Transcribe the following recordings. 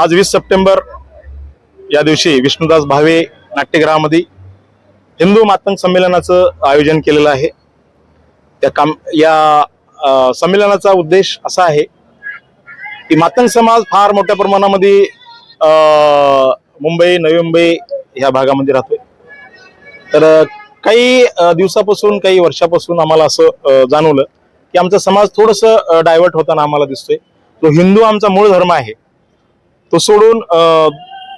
आज वीस सप्टेंबर या दिवशी विष्णुदास भावे नाट्यगृहामध्ये हिंदू मातंग संमेलनाचं आयोजन केलेलं आहे. त्या काम या संमेलनाचा उद्देश असा आहे की मातंग समाज फार मोठ्या प्रमाणामध्ये मुंबई नवी मुंबई ह्या भागामध्ये राहतोय. तर काही दिवसापासून काही वर्षापासून आम्हाला असं जाणवलं की आमचा समाज थोडस डायव्हर्ट होताना आम्हाला दिसतोय. तो हिंदू आमचा मूळ धर्म आहे. तो सोडून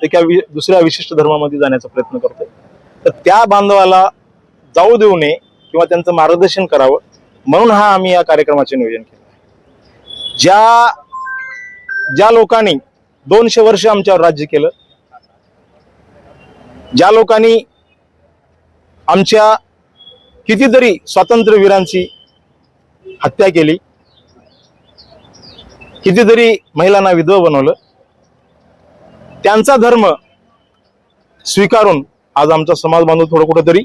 एका दुसऱ्या विशिष्ट धर्मामध्ये जाण्याचा प्रयत्न करतोय तर त्या बांधवाला जाऊ देऊ नये किंवा त्यांचं मार्गदर्शन करावं म्हणून हा आम्ही या कार्यक्रमाचे नियोजन केलं आहे. ज्या ज्या लोकांनी दोनशे वर्ष आमच्यावर राज्य केलं ज्या लोकांनी आमच्या कितीतरी स्वातंत्र्यवीरांची हत्या केली कितीतरी महिलांना विधवा बनवलं त्यांचा धर्म स्वीकारून आज आमचा समाज बांधव थोडं कुठेतरी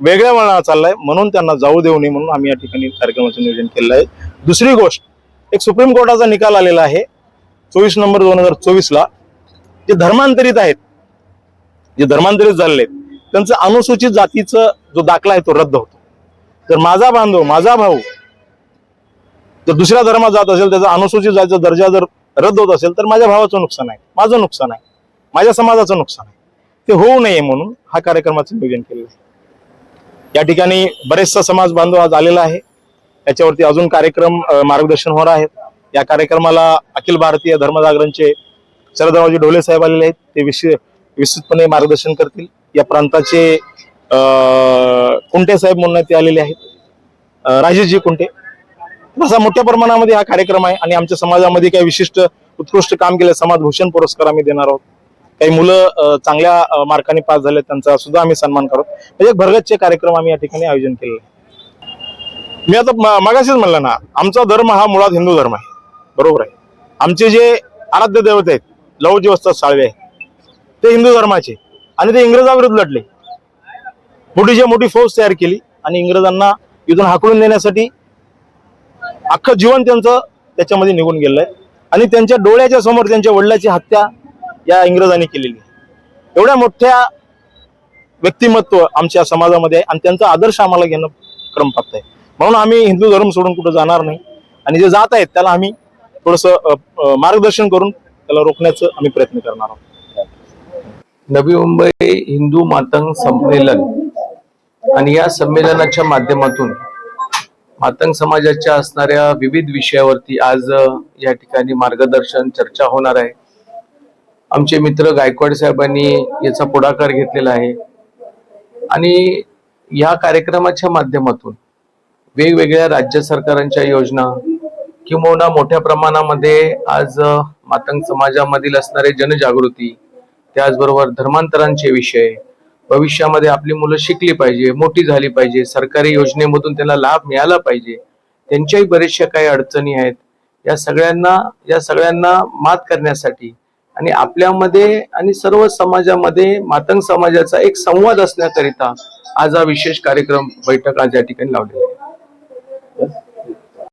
वेगळ्या वळणाला चाललाय. म्हणून त्यांना जाऊ देऊ नये म्हणून आम्ही या ठिकाणी कार्यक्रमाचं नियोजन केलेलं आहे. दुसरी गोष्ट एक सुप्रीम कोर्टाचा निकाल आलेला आहे. चोवीस नंबर दोन हजार चोवीस ला जे धर्मांतरित आहेत जे धर्मांतरित झालेले आहेत त्यांचं अनुसूचित जातीचा जो दाखला आहे तो रद्द होतो. तर माझा बांधव माझा भाऊ जर दुसऱ्या धर्मात जात असेल त्याचा अनुसूचित जातीचा दर्जा जर रद्द होत असेल तर माझ्या भावाचं नुकसान आहे. माझं नुकसान आहे. माझ्या समाजाचं नुकसान आहे. ते होऊ नये म्हणून हा कार्यक्रमाचं नियोजन केलेलं आहे. या ठिकाणी बरेचसा समाज बांधव आज आलेला आहे. याच्यावरती अजून कार्यक्रम मार्गदर्शन होणार आहेत. या कार्यक्रमाला अखिल भारतीय धर्मजागरणचे शरदरावजी ढोले साहेब आलेले आहेत. ते विशे विस्तृतपणे मार्गदर्शन करतील. या प्रांताचे कुंटे साहेब म्हणून ते आलेले आहेत. राजेशजी कुंटे. असा मोठ्या प्रमाणामध्ये हा कार्यक्रम आहे आणि आमच्या समाजामध्ये काही विशिष्ट उत्कृष्ट काम केलं समाज भूषण पुरस्कार आम्ही देणार आहोत. काही मुलं चांगल्या मार्काने पास झाले त्यांचा सुद्धा आम्ही सन्मान करतो. म्हणजे एक भरगतचे कार्यक्रम आम्ही या ठिकाणी आयोजन केलेलं मी आता मागाशीच मगाशीच म्हणलं ना आमचा धर्म हा मुळात हिंदू धर्म आहे. बरोबर आहे. आमचे जे आराध्य देवते आहेत लवजी वस्तात साळवे ते हिंदू धर्माचे आणि ते इंग्रजाविरुद्ध लढले. मोठीच्या मोठी फौज तयार केली आणि इंग्रजांना इथून हाकलून देण्यासाठी अख्खं जीवन त्यांचं त्याच्यामध्ये निघून गेलंय. आणि त्यांच्या डोळ्याच्या समोर त्यांच्या वडिलाची हत्या या इंग्रजांनी केलेली आहे. एवढ्या मोठ्या व्यक्तिमत्व आमच्या समाजामध्ये आहे आणि त्यांचा आदर्श आम्हाला घेणं क्रम प्राप्त आहे. म्हणून आम्ही हिंदू धर्म सोडून कुठं जाणार नाही. आणि जे जात आहेत त्याला आम्ही थोडस मार्गदर्शन करून त्याला रोखण्याचं आम्ही प्रयत्न करणार आहोत. नवी मुंबई हिंदू मातंग संमेलन आणि या संमेलनाच्या माध्यमातून मातंग समाजाच्या असणाऱ्या विविध विषयावरती आज या ठिकाणी मार्गदर्शन चर्चा होणार आहे. आमचे मित्र गायकवाड साहेबांनी याचा पुढाकार घेतलेला आहे. आणि या कार्यक्रमाच्या माध्यमातून वेगवेगळ्या राज्य सरकारांच्या योजना किंवा मोठ्या प्रमाणामध्ये आज मातंग समाजामधील असणारे जनजागृती त्याचबरोबर धर्मांतरांचे विषय भविष्यामध्ये आपली मुलं शिकली पाहिजे मोठी झाली पाहिजे सरकारी योजनेमधून त्यांना लाभ मिळाला पाहिजे त्यांच्याही बरेचशा काही अडचणी आहेत. या सगळ्यांना या सगळ्यांना मात करण्यासाठी आणि आपल्यामध्ये आणि सर्व समाजामध्ये मातंग समाजाचा एक संवाद असण्याकरिता आज हा विशेष कार्यक्रम बैठक आज या ठिकाणी लावलेला आहे.